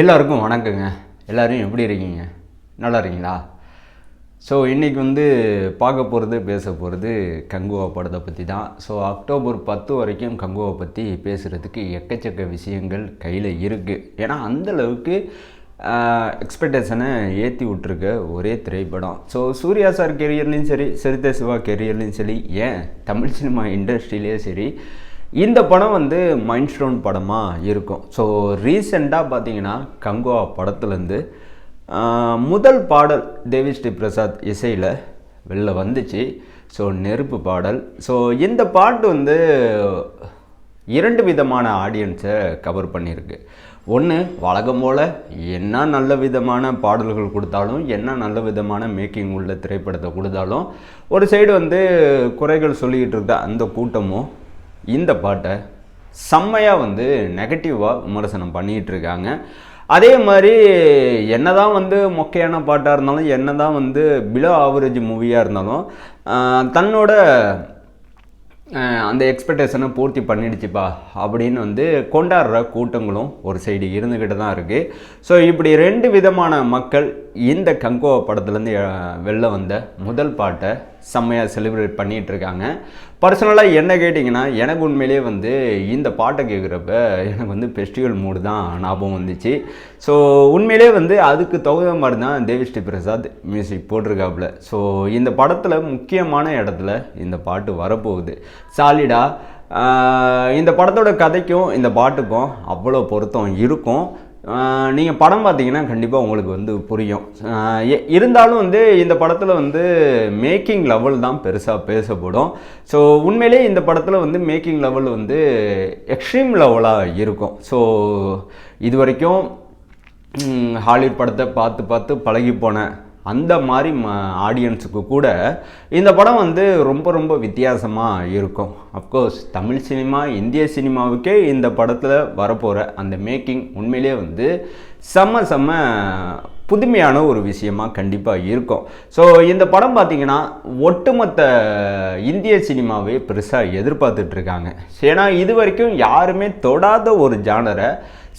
எல்லாருக்கும் வணக்கங்க. எல்லோரும் எப்படி இருக்கீங்க? நல்லா இருக்கீங்களா? ஸோ இன்றைக்கி வந்து பார்க்க போகிறது பேச போகிறது கங்குவா படத்தை பற்றி தான் ஸோ அக்டோபர் பத்து வரைக்கும் கங்குவா பற்றி பேசுகிறதுக்கு எக்கச்சக்க விஷயங்கள் கையில் இருக்குது ஏன்னா அந்தளவுக்கு எக்ஸ்பெக்டேஷனை ஏற்றி விட்ருக்க ஒரே திரைப்படம். ஸோ சூர்யா சார் கெரியர்லேயும் சரி சரிதா சிவா கெரியர்லேயும் சரி ஏன் தமிழ் சினிமா இண்டஸ்ட்ரியிலேயும் சரி இந்த படம் வந்து மைண்ட் ஸ்டோன் படமாக இருக்கும். ஸோ ரீசெண்டாக பார்த்தீங்கன்னா கங்கோவா படத்துலேருந்து முதல் பாடல் தேவிஸ்ரீ பிரசாத் இசையில் வெளில வந்துச்சு. ஸோ நெருப்பு பாடல். ஸோ இந்த பாட்டு வந்து இரண்டு விதமான ஆடியன்ஸை கவர் பண்ணியிருக்கு. ஒன்று வழக்கம் போல் என்ன நல்ல விதமான பாடல்கள் கொடுத்தாலும் என்ன நல்ல விதமான மேக்கிங் உள்ள திரைப்படத்தை கொடுத்தாலும் ஒரு சைடு வந்து குறைகள் சொல்லிக்கிட்டு இருக்க அந்த கூட்டமும் இந்த பாட்டை செம்மையாக வந்து நெகட்டிவாக விமர்சனம் பண்ணிகிட்டு இருக்காங்க அதே மாதிரி என்ன தான் வந்து மொக்கையான பாட்டாக இருந்தாலும் என்ன தான் வந்து பிலோ ஆவரேஜ் மூவியாக இருந்தாலும் தன்னோட அந்த எக்ஸ்பெக்டேஷனை பூர்த்தி பண்ணிடுச்சுப்பா அப்படின்னு வந்து கொண்டாடுற கூட்டங்களும் ஒரு சைடு இருந்துக்கிட்டு தான் இருக்குது ஸோ இப்படி ரெண்டு விதமான மக்கள் இந்த கங்கோவா படத்துலேருந்து வெளில வந்த முதல் பாட்டை செம்மையாக செலிப்ரேட் பண்ணிகிட்டு இருக்காங்க பர்சனலாக என்ன கேட்டிங்கன்னா எனக்கு உண்மையிலேயே வந்து இந்த பாட்டை கேட்குறப்ப எனக்கு வந்து ஃபெஸ்டிவல் மூடு தான் ஞாபகம் வந்துச்சு. ஸோ உண்மையிலே வந்து அதுக்கு தகுந்த மாதிரி தான் தேவிஸ்ரீ பிரசாத் மியூசிக் போட்டிருக்காப்புல. ஸோ இந்த படத்தில் முக்கியமான இடத்துல இந்த பாட்டு வரப்போகுது. சாலிடாக இந்த படத்தோட கதைக்கும் இந்த பாட்டுக்கும் அவ்வளோ பொருத்தம் இருக்கும். நீங்கள் படம் பார்த்தீங்கன்னா கண்டிப்பாக உங்களுக்கு வந்து புரியும். எ- இருந்தாலும் வந்து இந்த படத்தில் வந்து மேக்கிங் லெவல் தான் பெருசாக பேசப்படும். ஸோ உண்மையிலே இந்த படத்தில் வந்து மேக்கிங் லெவல் வந்து எக்ஸ்ட்ரீம் லெவலாக இருக்கும். ஸோ இது வரைக்கும் ஹாலிவுட் படத்தை பார்த்து பார்த்து பழகி போனேன் அந்த மாதிரி ம ஆடியன்ஸுக்கு கூட இந்த படம் வந்து ரொம்ப ரொம்ப வித்தியாசமாக இருக்கும். அஃப்கோர்ஸ் தமிழ் சினிமா இந்திய சினிமாவுக்கே இந்த படத்தில் வரப்போகிற அந்த மேக்கிங் உண்மையிலே வந்து செம்ம செம்ம புதுமையான ஒரு விஷயமா கண்டிப்பாக இருக்கும். ஸோ இந்த படம் பார்த்தீங்கன்னா ஒட்டுமொத்த இந்திய சினிமாவே பெருசாக எதிர்பார்த்துட்ருக்காங்க. ஏன்னா இது வரைக்கும் யாருமே தொடாத ஒரு ஜானரை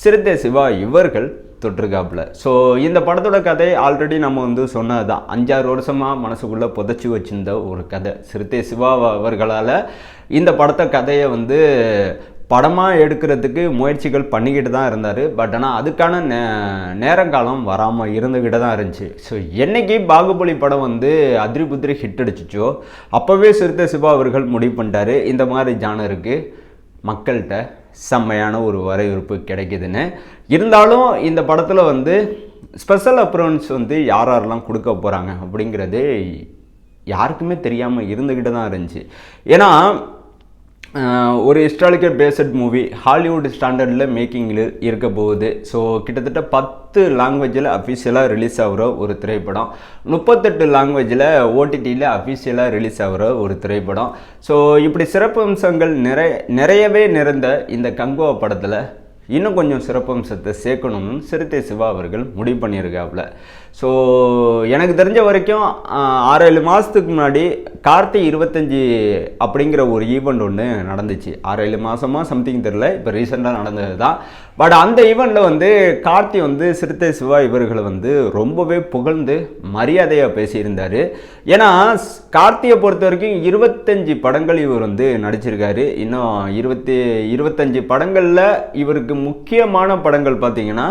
சிறுத்தை சிவா இவர்கள் தொட்டிருக்காப்புல. ஸோ இந்த படத்தோட கதை ஆல்ரெடி நம்ம வந்து சொன்னது தான் அஞ்சாறு வருஷமாக மனசுக்குள்ளே புதைச்சி வச்சிருந்த ஒரு கதை. சிறுத்தை சிவா அவர்களால் இந்த படத்தை கதையை வந்து படமாக எடுக்கிறதுக்கு முயற்சிகள் பண்ணிக்கிட்டு தான் இருந்தார். பட் ஆனால் அதுக்கான நே நேரங்காலம் வராமல் இருந்துக்கிட்டு தான் இருந்துச்சு. ஸோ என்னைக்கு பாகுபலி படம் வந்து அதிரி புத்திரி ஹிட் அடிச்சிச்சோ அப்போவே சிறுத்தை சிவா அவர்கள் முடிவு பண்ணிட்டாரு. இந்த மாதிரி ஜானருக்கு மக்கள்கிட்ட செம்மையான ஒரு வரவேற்பு கிடைக்குதுன்னு. இருந்தாலும் இந்த படத்தில் வந்து ஸ்பெஷல் அப்ரோன்ஸ் வந்து யார் யாரெல்லாம் கொடுக்க போகிறாங்க அப்படிங்கிறது யாருக்குமே தெரியாமல் இருந்துக்கிட்டு தான் இருந்துச்சு. ஏன்னா ஒரு ஹிஸ்டாலிக்கல் பேஸ்ட் மூவி ஹாலிவுட் ஸ்டாண்டர்டில் மேக்கிங்கில் இருக்க போகுது. ஸோ கிட்டத்தட்ட பத்து லாங்குவேஜில் அஃபிஷியலாக ரிலீஸ் ஆகிற ஒரு திரைப்படம். முப்பத்தெட்டு லாங்குவேஜில் ஓடிடியில் அஃபிஷியலாக ரிலீஸ் ஆகிற ஒரு திரைப்படம். ஸோ இப்படி சிறப்பு அம்சங்கள் நிறைய நிறையவே நிறைந்த இந்த கங்குவா படத்தில் இன்னும் கொஞ்சம் சிறப்பம்சத்தை சேர்க்கணும்னு சிறுத்தை சிவா அவர்கள் முடிவு பண்ணியிருக்காப்புல ஸோ எனக்கு தெரிஞ்ச வரைக்கும் ஆறு ஏழு மாதத்துக்கு முன்னாடி கார்த்தி இருபத்தஞ்சி அப்படிங்கிற ஒரு ஈவெண்ட் ஒன்று நடந்துச்சு. ஆறு ஏழு மாதமாக சம்திங் தெரில இப்போ ரீசெண்டாக நடந்தது தான் பட் அந்த ஈவெண்ட்டில் வந்து கார்த்தி வந்து சிறுத்தை சிவா இவர்களை வந்து ரொம்பவே புகழ்ந்து மரியாதையாக பேசியிருந்தார். ஏன்னா ஸ்- கார்த்தியை பொறுத்த வரைக்கும் இருபத்தஞ்சி படங்கள் இவர் வந்து நடிச்சிருக்காரு. இன்னும் இருபத்தி இருபத்தஞ்சி படங்களில் இவருக்கு முக்கியமான படங்கள் பார்த்தீங்கன்னா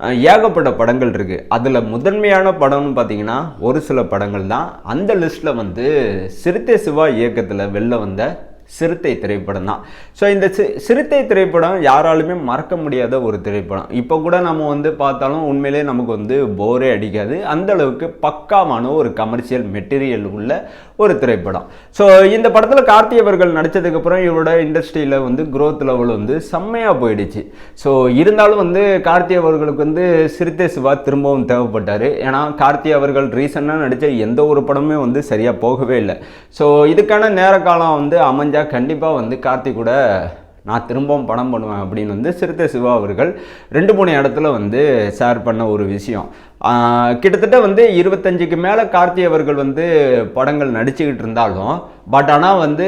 ஏகப்பட்ட படங்கள் இருக்குது அதில் முதன்மையான படம்னு பார்த்தீங்கன்னா ஒரு சில படங்கள் தான். அந்த லிஸ்ட்டில் வந்து சிறுத்தை சிவா இயக்கத்தில் வெளில வந்த சிறுத்தை திரைப்படம் தான். ஸோ இந்த சி சிறுத்தை திரைப்படம் யாராலுமே மறக்க முடியாத ஒரு திரைப்படம். இப்போ கூட நம்ம வந்து பார்த்தாலும் உண்மையிலே நமக்கு வந்து போரே அடிக்காது. அந்த அளவுக்கு பக்காவான ஒரு கமர்ஷியல் மெட்டீரியல் உள்ள ஒரு திரைப்படம். ஸோ இந்த படத்தில் கார்த்தி அவர்கள் நடித்ததுக்கப்புறம் இவரோட இண்டஸ்ட்ரியில் வந்து க்ரோத் லெவல் வந்து செம்மையாக போயிடுச்சு. ஸோ இருந்தாலும் வந்து கார்த்தி அவர்களுக்கு வந்து சிறுத்தை சிவா திரும்பவும் தேவைப்பட்டார். ஏன்னா கார்த்தி அவர்கள் ரீசெண்டாக நடித்த எந்த ஒரு படமே வந்து சரியாக போகவே இல்லை. ஸோ இதுக்கான நேர காலம் வந்து அமைஞ்ச கண்டிப்பாக வந்து கார்த்தி கூட நான் திரும்பவும் படம் பண்ணுவேன் அப்படின்னு வந்து சிறுத்தை சிவா அவர்கள் ரெண்டு மூணு இடத்துல வந்து ஷேர் பண்ண ஒரு விஷயம். கிட்டத்தட்ட வந்து இருபத்தஞ்சுக்கு மேலே கார்த்தி அவர்கள் வந்து படங்கள் நடிச்சுக்கிட்டு இருந்தாலும் பட் ஆனால் வந்து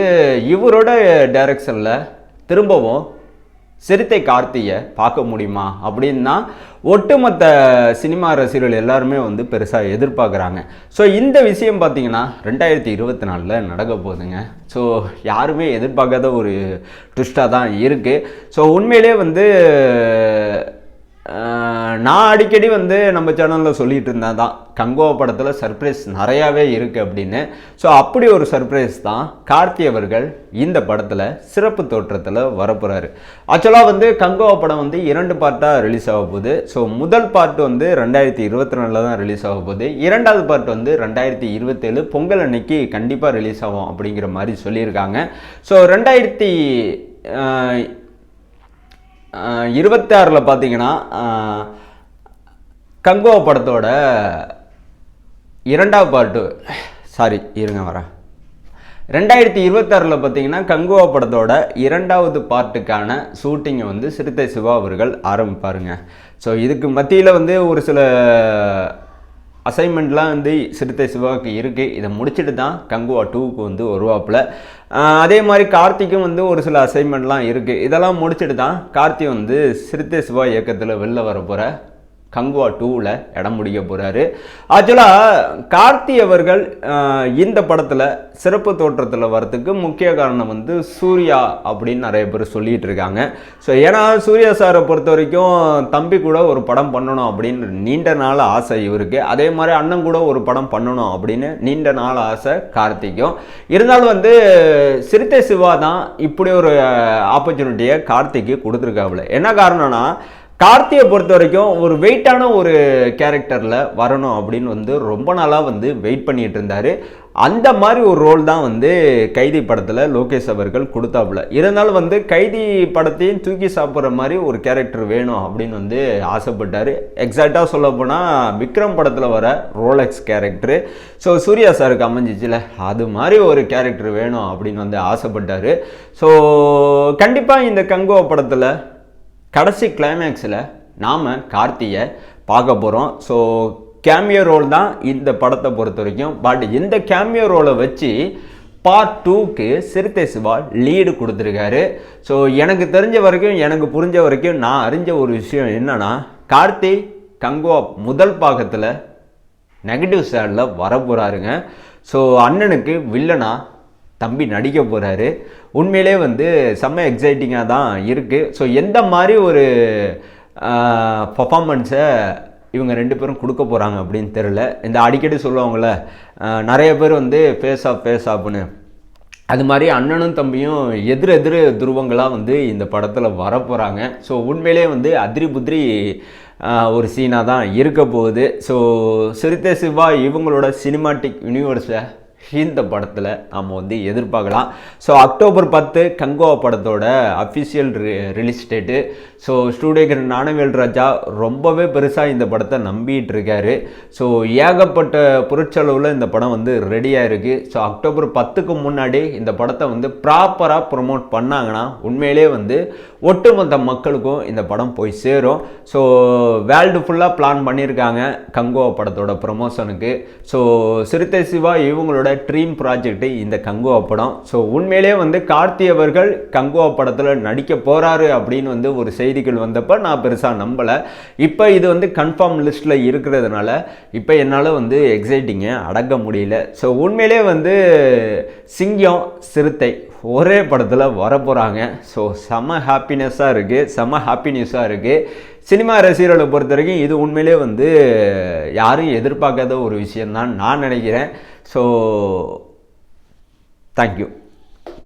இவரோட டைரக்ஷனில் திரும்பவும் சிறுத்தை கார்த்தியை பார்க்க முடியுமா? அப்படின்னா ஒட்டுமொத்த சினிமா ரசிகர்கள் எல்லாருமே வந்து பெருசாக எதிர்பார்க்குறாங்க. ஸோ இந்த விஷயம் பார்த்தீங்கன்னா ரெண்டாயிரத்தி இருபத்தி நாலில் நடக்க போகுதுங்க. ஸோ யாருமே எதிர்பார்க்காத ஒரு ட்விஸ்ட்டாக தான் இருக்குது ஸோ உண்மையிலே வந்து நான் அடிக்கடி வந்து நம்ம சேனலில் சொல்லிட்டு இருந்தேன் தான் கங்கோவா படத்தில் சர்ப்ரைஸ் நிறையாவே இருக்குது அப்படின்னு. ஸோ அப்படி ஒரு சர்ப்ரைஸ் தான் கார்த்தி அவர்கள் இந்த படத்தில் சிறப்பு தோற்றத்தில் வரப்போகிறாரு ஆக்சுவலாக வந்து கங்கோவா படம் வந்து இரண்டு பார்ட்டாக ரிலீஸ் ஆக போகுது. ஸோ முதல் பார்ட் வந்து ரெண்டாயிரத்தி இருபத்தி நாலில் தான் ரிலீஸ் ஆக போகுது. இரண்டாவது பார்ட் வந்து ரெண்டாயிரத்தி இருபத்தேழு பொங்கல் அன்னைக்கு கண்டிப்பாக ரிலீஸ் ஆகும் அப்படிங்கிற மாதிரி சொல்லியிருக்காங்க. ஸோ ரெண்டாயிரத்தி இருபத்தாறில் பார்த்தீங்கன்னா கங்கோ கங்கோவா படத்தோட இரண்டாவது பாட்டு சாரி இருங்க வரேன். ரெண்டாயிரத்தி இருபத்தாறில் பார்த்தீங்கன்னா கங்குவா படத்தோட இரண்டாவது பார்ட்டுக்கான ஷூட்டிங்கை வந்து சிறுத்தை சிவா அவர்கள் ஆரம்பிப்பாருங்க. ஸோ இதுக்கு மத்தியில் வந்து ஒரு சில அசைன்மெண்ட்லாம் வந்து சிறுத்தை சிவாவுக்கு இருக்குது இதை முடிச்சுட்டு தான் கங்குவா டூவுக்கு வந்து வருவாப்புல. அதே மாதிரி கார்த்திக்கும் வந்து ஒரு சில அசைன்மெண்ட்லாம் இருக்குது இதெல்லாம் முடிச்சுட்டு தான் கார்த்தி வந்து சிறுத்தை சிவா இயக்கத்தில் வெளில வர போகிற கங்குவா டூவில் இடம் முடிக்க போகிறாரு ஆக்சுவலாக கார்த்தி அவர்கள் இந்த படத்தில் சிறப்பு தோற்றத்தில் வரத்துக்கு முக்கிய காரணம் வந்து சூர்யா அப்படின்னு நிறைய பேர் சொல்லிகிட்டு இருக்காங்க. ஸோ ஏன்னா சூர்யா சாரை பொறுத்த வரைக்கும் தம்பி கூட ஒரு படம் பண்ணணும் அப்படின்னு நீண்ட நாள் ஆசை இவருக்கு. அதே மாதிரி அண்ணன் கூட ஒரு படம் பண்ணணும் அப்படின்னு நீண்ட நாள் ஆசை கார்த்திக்கும். இருந்தாலும் வந்து சிறுத்தை சிவா தான் இப்படி ஒரு ஆப்பர்ச்சுனிட்டியை கார்த்திக்கு கொடுத்துருக்காப்புல. என்ன காரணம்னா கார்த்தியை பொறுத்த வரைக்கும் ஒரு வெயிட்டான ஒரு கேரக்டரில் வரணும் அப்படின்னு வந்து ரொம்ப நாளாக வந்து வெயிட் பண்ணிட்டு இருந்தார். அந்த மாதிரி ஒரு ரோல் தான் வந்து கைதி படத்தில் லோகேஷ் அவர்கள் கொடுத்தாப்புல. இருந்தாலும் வந்து கைதி படத்தையும் தூக்கி சாப்பிட்ற மாதிரி ஒரு கேரக்டர் வேணும் அப்படின்னு வந்து ஆசைப்பட்டார். எக்ஸாக்டாக சொல்ல போனால் விக்ரம் படத்தில் வர ரோலெக்ஸ் கேரக்டரு ஸோ சூர்யா சாருக்கு அமைஞ்சிச்சுல. அது மாதிரி ஒரு கேரக்டர் வேணும் அப்படின்னு வந்து ஆசைப்பட்டார். ஸோ கண்டிப்பாக இந்த கங்கோ படத்தில் கடைசி கிளைமேக்ஸில் நாம் கார்த்தியை பார்க்க போகிறோம் ஸோ கேமியோ ரோல் தான் இந்த படத்தை பொறுத்த வரைக்கும். பட் இந்த கேமியோ ரோலை வச்சு பார்ட் டூக்கு சிறுத்தை சிவா லீடு கொடுத்துருக்காரு. ஸோ எனக்கு தெரிஞ்ச வரைக்கும் எனக்கு புரிஞ்ச வரைக்கும் நான் அறிஞ்ச ஒரு விஷயம் என்னன்னா கார்த்தி கங்குவா முதல் பாகத்தில் நெகட்டிவ் சைடில் வரப்போகிறாருங்க ஸோ அண்ணனுக்கு வில்லனா தம்பி நடிக்க போகிறாரு உண்மையிலே வந்து செம்ம எக்ஸைட்டிங்காக தான் இருக்குது ஸோ எந்த மாதிரி ஒரு பர்ஃபாமன்ஸை இவங்க ரெண்டு பேரும் கொடுக்க போகிறாங்க அப்படின்னு தெரில இந்த அடிக்கடி சொல்லுவாங்கள நிறைய பேர் வந்து ஃபேஸ் ஆஃப் ஃபேஸ் ஆஃப்னு அது மாதிரி அண்ணனும் தம்பியும் எதிர் எதிர் துருவங்களாக வந்து இந்த படத்தில் வரப்போகிறாங்க ஸோ உண்மையிலே வந்து அதிரி புதிரி ஒரு சீனாக தான் இருக்க போகுது. ஸோ சிறுத்தை சிவா இவங்களோட சினிமாட்டிக் யூனிவர்ஸை இந்த படத்தில் நாம் வந்து எதிர்பார்க்கலாம். ஸோ அக்டோபர் பத்து கங்கோவா படத்தோட official release date so Studio Green Gnanavel Raja ரொம்பவே பெருசாக இந்த படத்தை நம்பிட்டு இருக்காரு. ஸோ ஏகப்பட்ட பொருட்செலவில் இந்த படம் வந்து ரெடியாக இருக்குது ஸோ அக்டோபர் பத்துக்கு முன்னாடி இந்த படத்தை வந்து ப்ராப்பராக ப்ரொமோட் பண்ணாங்கன்னா உண்மையிலே வந்து ஒட்டுமொத்த மக்களுக்கும் இந்த படம் போய் சேரும். ஸோ வேர்ல்டு ஃபுல்லாக பிளான் பண்ணியிருக்காங்க கங்கோவா படத்தோட ப்ரொமோஷனுக்கு ஸோ சிறுத்தை சிவா இவங்களோட ட்ரீம் ப்ராஜெக்ட் இந்த கங்குவா படம். ஸோ உண்மையிலே வந்து கார்த்தி அவர்கள் கங்குவா படத்தில் நடிக்க போகிறாரு அப்படின்னு வந்து ஒரு செய்திகள் வந்தப்போ நான் பெருசாக நம்பலை. இப்போ இது வந்து கன்ஃபார்ம் லிஸ்ட்டில் இருக்கிறதுனால இப்போ என்னால் வந்து எக்ஸைட்டிங்கை அடக்க முடியல. ஸோ உண்மையிலே வந்து சிங்கம் சிறுத்தை ஒரே படத்தில் வரப்போகிறாங்க ஸோ செம ஹாப்பினஸ்ஸாக இருக்குது செம ஹாப்பி நியூஸாக இருக்குது சினிமா ரசிகர்களை பொறுத்த வரைக்கும் இது உண்மையிலே வந்து யாரும் எதிர்பார்க்காத ஒரு விஷயம்தான் நான் நினைக்கிறேன். So thank you